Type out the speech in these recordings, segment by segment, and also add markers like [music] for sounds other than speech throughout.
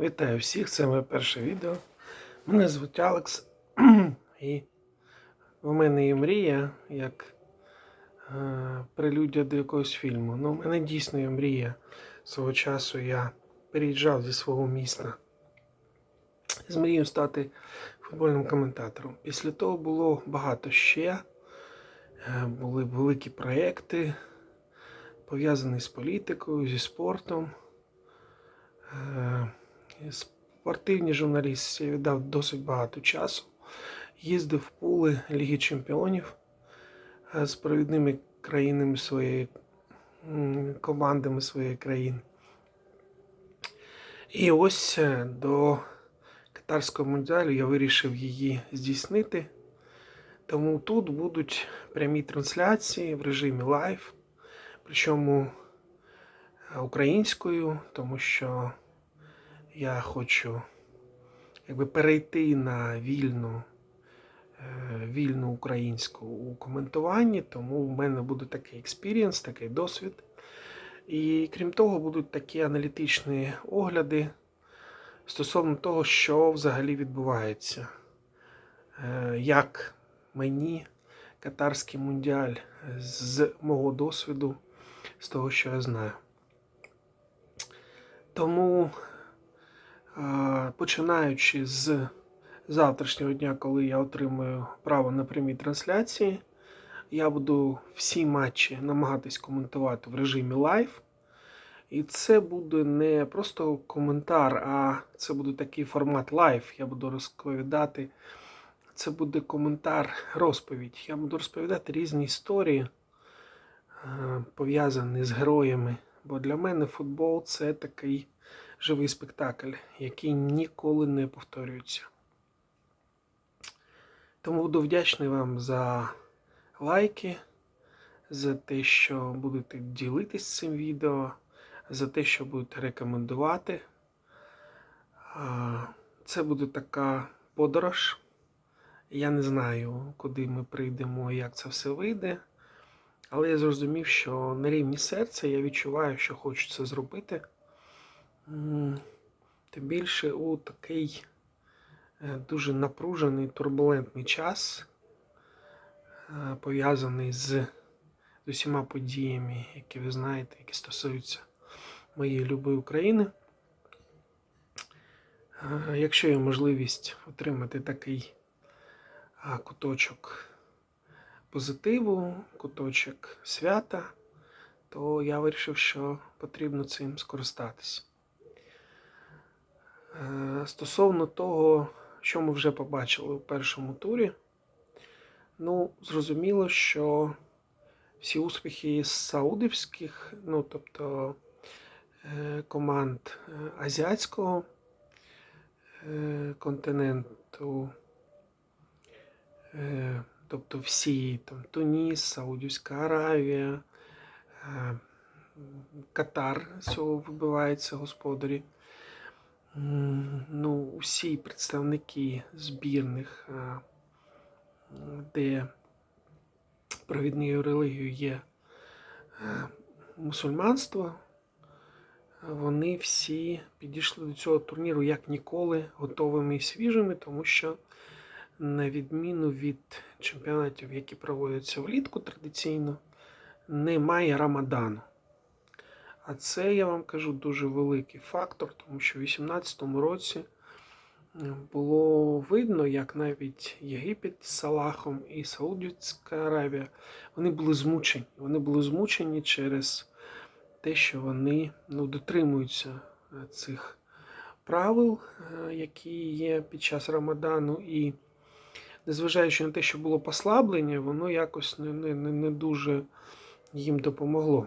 Вітаю всіх, це моє перше відео. Мене звуть Алекс, [clears throat] і у мене є мрія як е, прелюдія до якогось фільму. Ну, у мене дійсно є мрія. Свого часу я переїжджав зі свого міста з мрією стати футбольним коментатором. Після того було багато ще. Е, Були великі проекти, пов'язані з політикою, зі спортом. Е, Спортивній журналістці я віддав досить багато часу. Їздив в пули Ліги Чемпіонів е, з провідними країнами своєї командами своєї країни. І ось е, до Катарського мундіалю я вирішив її здійснити. Тому тут будуть прямі трансляції в режимі лайв, причому е, українською, тому що я хочу якби, перейти на вільну, е, вільну українську у коментуванні, тому в мене буде такий експірієнс, такий досвід. І крім того, будуть такі аналітичні огляди стосовно того, що взагалі відбувається. Е, Як мені катарський мундіаль з мого досвіду, з того, що я знаю. Тому, починаючи з завтрашнього дня, коли я отримую право на прямі трансляції, я буду всі матчі намагатись коментувати в режимі лайв. І це буде не просто коментар, а це буде такий формат лайв. Я буду розповідати. Це буде коментар, розповідь. Я буду розповідати різні історії, пов'язані з героями. Бо для мене футбол це такий живий спектакль, який ніколи не повторюється. Тому буду вдячний вам за лайки, за те, що будете ділитись цим відео, за те, що будете рекомендувати. Це буде така подорож. Я не знаю, куди ми прийдемо, і як це все вийде. Але я зрозумів, що на рівні серця я відчуваю, що хочу це зробити. Тим більше у такий е, дуже напружений, турбулентний час, е, пов'язаний з, з усіма подіями, які ви знаєте, які стосуються моєї любої України. Е, Якщо є можливість отримати такий куточок позитиву, куточок свята, то я вирішив, що потрібно цим скористатись. Е, Стосовно того, що ми вже побачили у першому турі, ну, зрозуміло, що всі успіхи саудівських, ну, тобто е, команд е, азіатського континенту, тобто всі там Туніс, Саудівська Аравія, Катар з цього вибивається господарі. Ну, усі представники збірних, е, де провідною релігією є е, мусульманство, вони всі підійшли до цього турніру як ніколи готовими і свіжими, тому що на відміну від чемпіонатів, які проводяться влітку традиційно, немає рамадану. А це, я вам кажу, дуже великий фактор, тому що в 2018 році було видно, як навіть Єгипет з Салахом і Саудівська Аравія вони були змучені. Вони були змучені через те, що вони ну, дотримуються е, цих правил, е, які є під час Рамадану, і незважаючи на те, що було послаблення, воно якось не, не не дуже їм допомогло.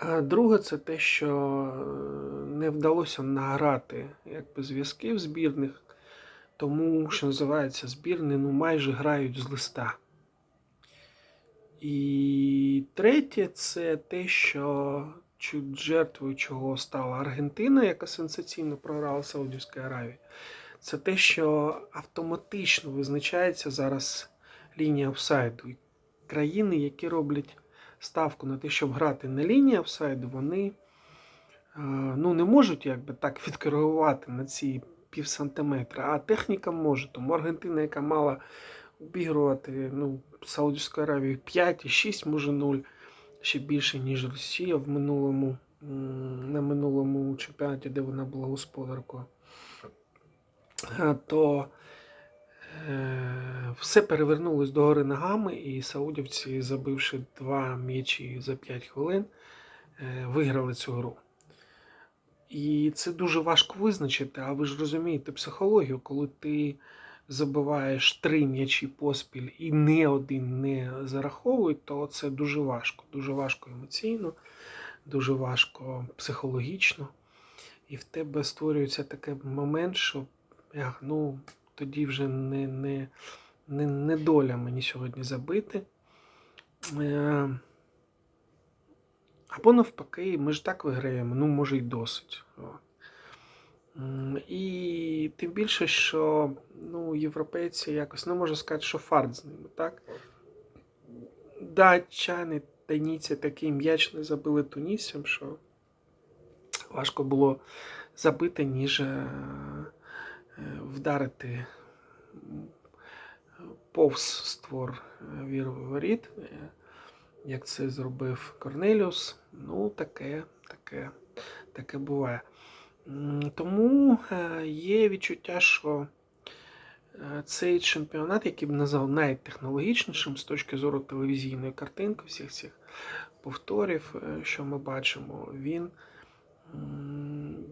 А друге, це те, що е, не вдалося награти якби, зв'язків збірних, тому що називається збірні, ну майже грають з листа. І третє, це те, що чуть жертвою чого стала Аргентина, яка сенсаційно програла Саудівській Аравії. Це те, що автоматично визначається зараз лінія офсайду. Країни, які роблять ставку на те, щоб грати на лінії офсайду, вони ну, не можуть якби так відкоригувати на ці пів сантиметра, а техніка може. Тому Аргентина, яка мала обігрувати ну, Саудівську Аравію 5 і 6, може 0, ще більше, ніж Росія в минулому, на минулому чемпіонаті, де вона була господаркою, е, то е, все перевернулось догори ногами, і саудівці, забивши два м'ячі за 5 хвилин, е, виграли цю гру. І це дуже важко визначити, а ви ж розумієте психологію, коли ти забиваєш три м'ячі поспіль і ні один не зараховують, то це дуже важко. Дуже важко емоційно, дуже важко психологічно. І в тебе створюється такий момент, що ну, тоді вже не, не, не, не доля мені сьогодні забити. Е, або навпаки, ми ж так виграємо, ну, може, й досить. І тим більше, що ну, європейці якось не можу сказати, що фарт з ними, так? Датчани, данійці такий м'яч не забили тунісцям, що важко було забити, ніж е, е, вдарити повз створ е, віровий воріт, е, як це зробив Корнеліус. Ну, таке, таке, таке буває. Тому е, є відчуття, що цей чемпіонат, який б назвав найтехнологічнішим з точки зору телевізійної картинки, всіх цих повторів, що ми бачимо, він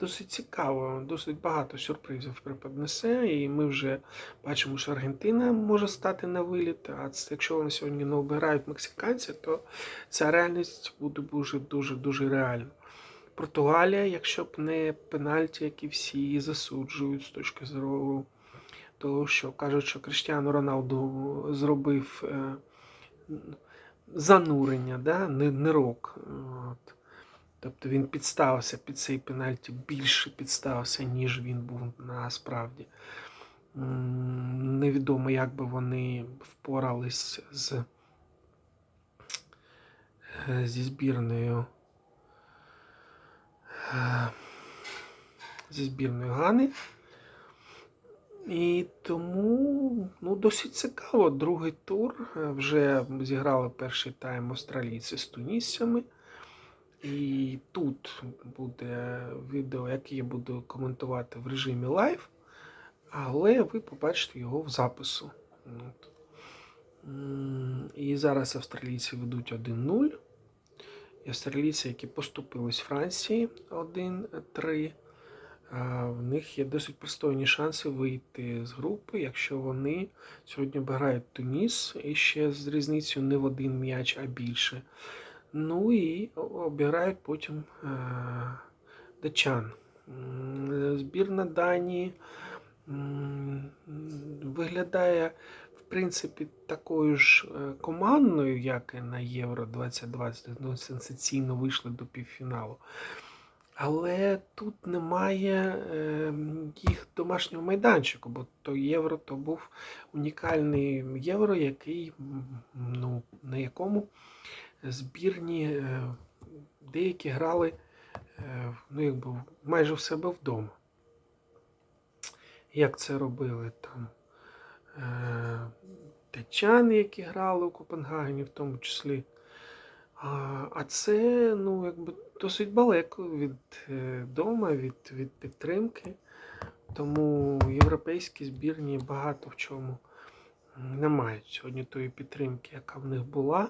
досить цікаво, досить багато сюрпризів преподнесе. І ми вже бачимо, що Аргентина може стати на виліт. А якщо вони сьогодні не обирають мексиканці, то ця реальність буде дуже дуже реальна. Португалія, якщо б не пенальті, які всі засуджують з точки зору того, що кажуть, що Криштіану Роналду зробив е, занурення, да? не, не рок. От. Тобто він підставився під цей пенальті, більше підставився, ніж він був насправді. Невідомо, як би вони впорались з, е, зі збірною. е, Зі збірною Гани. І тому ну, досить цікаво. Другий тур. Е, Вже зіграли перший тайм австралійці з тунісцями. І тут буде відео, яке я буду коментувати в режимі лайв, але ви побачите його в запису. От. І зараз австралійці ведуть 1-0. І австралійці, які поступились Франції 1-3, в них є досить пристойні шанси вийти з групи, якщо вони сьогодні обирають Туніс і ще з різницею не в один м'яч, а більше. Ну і обирають потім е, датчан. М, Збірна Данії виглядає, в принципі, такою ж е, командною, як і на Євро 2020, ну, сенсаційно вийшли до півфіналу. Але тут немає е, їх домашнього майданчику, бо то євро то був унікальний євро, який, ну, на якому збірні е, деякі грали е, ну, якби, майже в себе вдома. Як це робили там е, течани, які грали у Копенгагені, в тому числі. А, це ну, якби, досить далеко від дома, від, від підтримки. Тому європейські збірні багато в чому не мають сьогодні тої підтримки, яка в них була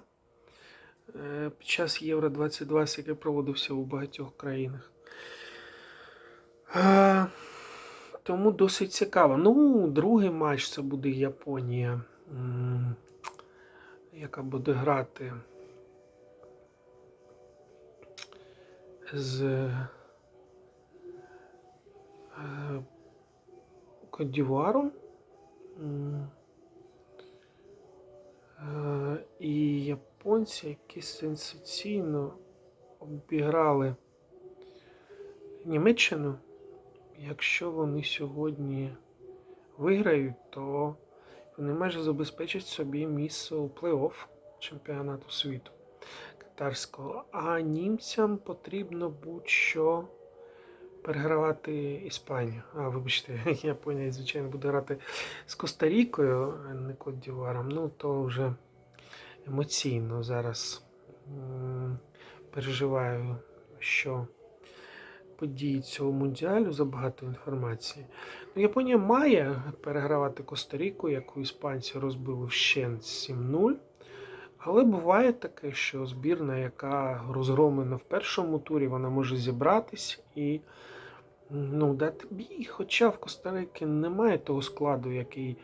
під час Євро 2020, який проводився у багатьох країнах. Е, Тому досить цікаво. Ну, другий матч це буде Японія, яка буде грати з е, Кодіваром. Е, І японці, які сенсаційно обіграли Німеччину. Якщо вони сьогодні виграють, то вони майже забезпечать собі місце у плей-офф чемпіонату світу катарського. А німцям потрібно будь-що перегравати Іспанію. А, вибачте, [laughs] Японія, звичайно, буде грати з Коста-Рікою, а не Кот-Діваром. Ну, то вже емоційно зараз переживаю, що події цього мундіалю забагато інформації. Ну, Японія має перегравати Коста-Ріку, яку іспанці розбили вщент 7-0. Але буває таке, що збірна, яка розгромлена в першому турі, вона може зібратись і ну, дати бій. Хоча в Коста-Рики немає того складу, який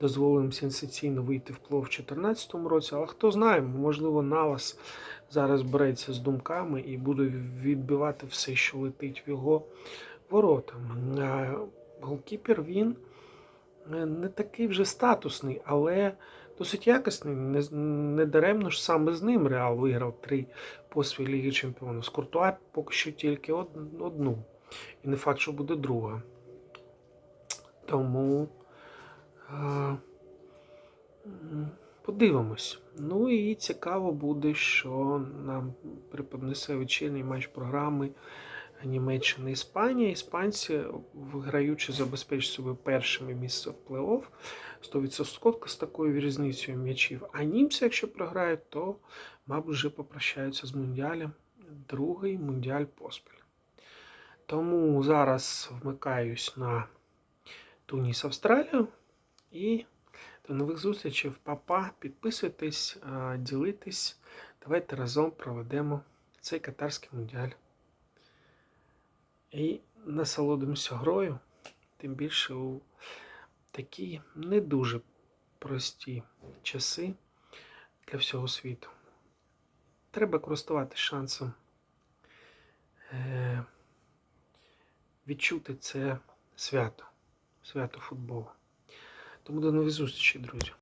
дозволив сенсаційно вийти в плов у 2014 році. Але хто знає, можливо, Навас зараз береться з думками і буде відбивати все, що летить в його ворота. Голкіпер він е, не такий вже статусний, але досить якісний. Не, даремно ж саме з ним Реал виграв три поспіль Ліги Чемпіонів. З Куртуа поки що тільки одну. І не факт, що буде друга. Тому е, подивимось. Ну і цікаво буде, що нам преподнесе вечірній матч програми Німеччина Іспанія. Іспанці, виграючи, забезпечать собі першими місце в плей-офф. 100% з такою різницею м'ячів. А німці, якщо програють, то, мабуть, вже попрощаються з мундіалем. Другий мундіаль поспіль. Тому зараз вмикаюсь на Туніс Австралію. І до нових зустрічей. Папа. Підписуйтесь, ділитесь. Давайте разом проведемо цей катарський мундіаль. І насолодимося грою, тим більше у такі не дуже прості часи для всього світу. Треба користуватися шансом е, відчути це свято, свято футболу. Тому до нових зустрічей, друзі.